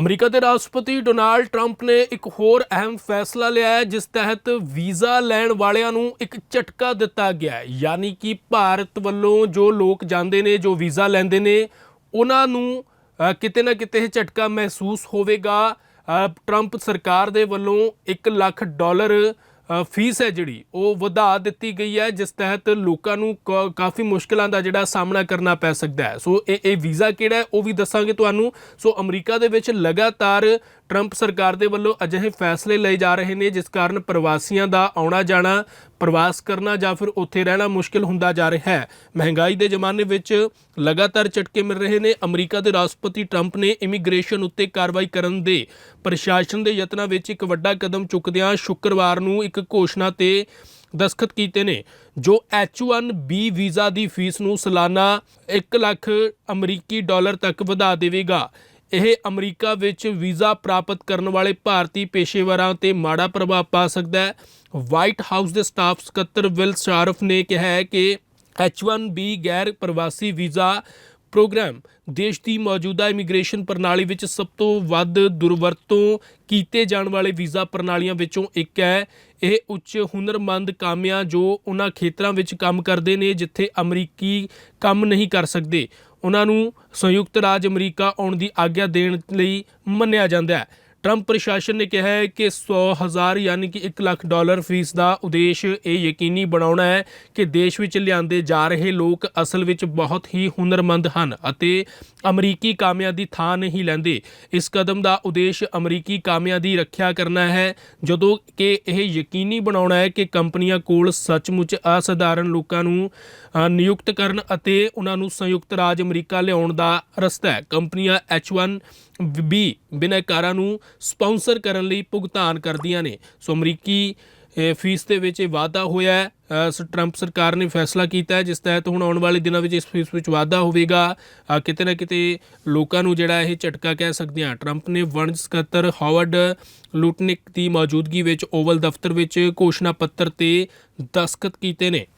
America ਦੇ ਰਾਸ਼ਟਰਪਤੀ Donald Trump ਨੇ ਇੱਕ ਹੋਰ ਅਹਿਮ ਫੈਸਲਾ ਲਿਆ ਹੈ ਜਿਸ ਤਹਿਤ ਵੀਜ਼ਾ ਲੈਣ ਵਾਲਿਆਂ ਨੂੰ ਇੱਕ ਝਟਕਾ ਦਿੱਤਾ ਗਿਆ ਹੈ। ਯਾਨੀ ਕਿ ਭਾਰਤ ਵੱਲੋਂ ਜੋ ਲੋਕ ਜਾਂਦੇ ਨੇ ਜੋ ਵੀਜ਼ਾ ਲੈਂਦੇ ਨੇ ਉਹਨਾਂ ਨੂੰ ਕਿਤੇ ਨਾ ਕਿਤੇ ਇਹ ਝਟਕਾ ਮਹਿਸੂਸ ਹੋਵੇਗਾ। ਅ, ਟਰੰਪ ਸਰਕਾਰ ਦੇ ਵੱਲੋਂ 1 ਲੱਖ ਡਾਲਰ ਫੀਸ ਹੈ ਜਿਹੜੀ, ਉਹ ਵਧਾ ਦਿੱਤੀ ਗਈ ਹੈ, ਜਿਸ ਤਹਿਤ ਲੋਕਾਂ ਨੂੰ ਕ- ਕਾਫੀ ਮੁਸ਼ਕਲਾਂ ਦਾ ਜਿਹੜਾ ਸਾਹਮਣਾ ਕਰਨਾ ਪੈ ਸਕਦਾ ਹੈ। ਸੋ ਇਹ ਇਹ ਵੀਜ਼ਾ ਕਿਹੜਾ ਹੈ, ਉਹ ਵੀ ਦੱਸਾਂਗੇ ਤੁਹਾਨੂੰ। ਸੋ ਅਮਰੀਕਾ ਦੇ ਵਿੱਚ ਲਗਾਤਾਰ ਟਰੰਪ ਸਰਕਾਰ ਦੇ ਵੱਲੋਂ ਅਜਿਹੇ ਫੈਸਲੇ ਲਏ ਜਾ ਰਹੇ ਨੇ, ਜਿਸ ਕਾਰਨ ਪ੍ਰਵਾਸੀਆਂ ਦਾ ਆਉਣਾ ਜਾਣਾ, ਪ੍ਰਵਾਸ ਕਰਨਾ ਜਾਂ ਫਿਰ ਉੱਥੇ ਰਹਿਣਾ ਮੁਸ਼ਕਲ ਹੁੰਦਾ ਜਾ ਰਿਹਾ ਹੈ। ਮਹਿੰਗਾਈ ਦੇ ਜ਼ਮਾਨੇ ਵਿੱਚ ਲਗਾਤਾਰ ਝਟਕੇ ਮਿਲ ਰਹੇ ਨੇ। ਅਮਰੀਕਾ ਦੇ ਰਾਸ਼ਟਰਪਤੀ ਟਰੰਪ ਨੇ ਇਮੀਗ੍ਰੇਸ਼ਨ ਉੱਤੇ ਕਾਰਵਾਈ ਕਰਨ ਦੇ ਪ੍ਰਸ਼ਾਸਨ ਦੇ ਯਤਨਾਂ ਵਿੱਚ ਇੱਕ ਵੱਡਾ ਕਦਮ ਚੁੱਕਦਿਆਂ ਸ਼ੁੱਕਰਵਾਰ ਨੂੰ ਇੱਕ ਘੋਸ਼ਣਾ ਤੇ ਦਸਖਤ ਕੀਤੇ ਨੇ, ਜੋ H1B ਵੀਜ਼ਾ ਦੀ ਫੀਸ ਨੂੰ ਸਾਲਾਨਾ 1 ਲੱਖ ਅਮਰੀਕੀ ਡਾਲਰ ਤੱਕ ਵਧਾ ਦੇਵੇਗਾ। ਇਹ ਅਮਰੀਕਾ ਵਿੱਚ ਵੀਜ਼ਾ ਪ੍ਰਾਪਤ ਕਰਨ ਵਾਲੇ ਭਾਰਤੀ ਪੇਸ਼ੇਵਰਾਂ ਤੇ ਮਾੜਾ ਪ੍ਰਭਾਵ ਪਾ ਸਕਦਾ ਹੈ। ਵਾਈਟ ਹਾਊਸ ਦੇ ਸਟਾਫ ਸਕੱਤਰ ਵਿਲ ਸ਼ਾਰਫ ਨੇ ਕਿਹਾ ਹੈ ਕਿ H1B ਗੈਰ ਪ੍ਰਵਾਸੀ ਵੀਜ਼ਾ ਪ੍ਰੋਗਰਾਮ ਦੇਸ਼ ਦੀ ਮੌਜੂਦਾ ਇਮੀਗ੍ਰੇਸ਼ਨ ਪ੍ਰਣਾਲੀ ਵਿੱਚ ਸਭ ਤੋਂ ਵੱਧ ਦੁਰਵਰਤੋਂ ਕੀਤੇ ਜਾਣ ਵਾਲੇ ਵੀਜ਼ਾ ਪ੍ਰਣਾਲੀਆਂ ਵਿੱਚੋਂ ਇੱਕ ਹੈ। ਇਹ ਉੱਚ ਹੁਨਰਮੰਦ ਕਾਮਿਆਂ ਜੋ ਉਹਨਾਂ ਖੇਤਰਾਂ ਵਿੱਚ ਕੰਮ ਕਰਦੇ ਨੇ, ਜਿੱਥੇ ਅਮਰੀਕੀ ਕੰਮ ਨਹੀਂ ਕਰ ਸਕਦੇ। ਉਹਨਾਂ ਨੂੰ ਸੰਯੁਕਤ ਰਾਜ ਅਮਰੀਕਾ ਆਉਣ ਦੀ ਆਗਿਆ ਦੇਣ ਲਈ ਮੰਨਿਆ ਜਾਂਦਾ ਹੈ। ਟਰੰਪ ਪ੍ਰਸ਼ਾਸਨ ਨੇ ਕਿਹਾ ਹੈ ਕਿ 100,000 ਯਾਨੀ ਕਿ 1 ਲੱਖ ਡਾਲਰ ਫੀਸ ਦਾ ਉਦੇਸ਼ ਇਹ ਯਕੀਨੀ ਬਣਾਉਣਾ ਹੈ ਕਿ ਦੇਸ਼ ਵਿੱਚ ਲਿਆਂਦੇ ਜਾ ਰਹੇ ਲੋਕ ਅਸਲ ਵਿੱਚ ਬਹੁਤ ਹੀ ਹੁਨਰਮੰਦ ਹਨ ਅਤੇ ਅਮਰੀਕੀ ਕਾਮਿਆਂ ਦੀ ਥਾਂ ਨਹੀਂ ਲੈਂਦੇ। ਇਸ ਕਦਮ ਦਾ ਉਦੇਸ਼ ਅਮਰੀਕੀ ਕਾਮਿਆਂ ਦੀ ਰੱਖਿਆ ਕਰਨਾ ਹੈ ਜਦੋਂ ਕਿ ਇਹ ਯਕੀਨੀ ਬਣਾਉਣਾ ਹੈ ਕਿ ਕੰਪਨੀਆਂ ਕੋਲ ਸੱਚਮੁੱਚ ਅਸਧਾਰਨ ਲੋਕਾਂ ਨੂੰ ਨਿਯੁਕਤ ਕਰਨ ਅਤੇ ਉਹਨਾਂ ਨੂੰ ਸੰਯੁਕਤ ਰਾਜ ਅਮਰੀਕਾ ਲਿਆਉਣ ਦਾ ਰਸਤਾ ਹੈ। ਕੰਪਨੀਆਂ H1 ਵੀ ਬਿਨੈਕਾਰਾਂ ਨੂੰ ਸਪਾਂਸਰ ਕਰਨ ਲਈ ਭੁਗਤਾਨ ਕਰਦੀਆਂ ਨੇ। ਸੋ ਅਮਰੀਕੀ ਫੀਸ ਦੇ ਵਿੱਚ ਇਹ ਵਾਧਾ ਹੋਇਆ ਹੈ। ਸ- ਟਰੰਪ ਸਰਕਾਰ ਨੇ ਫੈਸਲਾ ਕੀਤਾ ਹੈ, ਜਿਸ ਤਹਿਤ ਹੁਣ ਆਉਣ ਵਾਲੇ ਦਿਨਾਂ ਵਿੱਚ ਇਸ ਫੀਸ ਵਿੱਚ ਵਾਧਾ ਹੋਵੇਗਾ। ਕਿਤੇ ਨਾ ਕਿਤੇ ਲੋਕਾਂ ਨੂੰ ਜਿਹੜਾ ਇਹ ਝਟਕਾ ਕਹਿ ਸਕਦੇ ਹਾਂ। ਟਰੰਪ ਨੇ ਵਣਜ ਸਕੱਤਰ ਹਾਵਰਡ ਲੂਟਨਿਕ ਦੀ ਮੌਜੂਦਗੀ ਵਿੱਚ ਓਵਲ ਦਫ਼ਤਰ ਵਿੱਚ ਘੋਸ਼ਣਾ ਪੱਤਰ ਤੇ ਦਸਖਤ ਕੀਤੇ ਨੇ।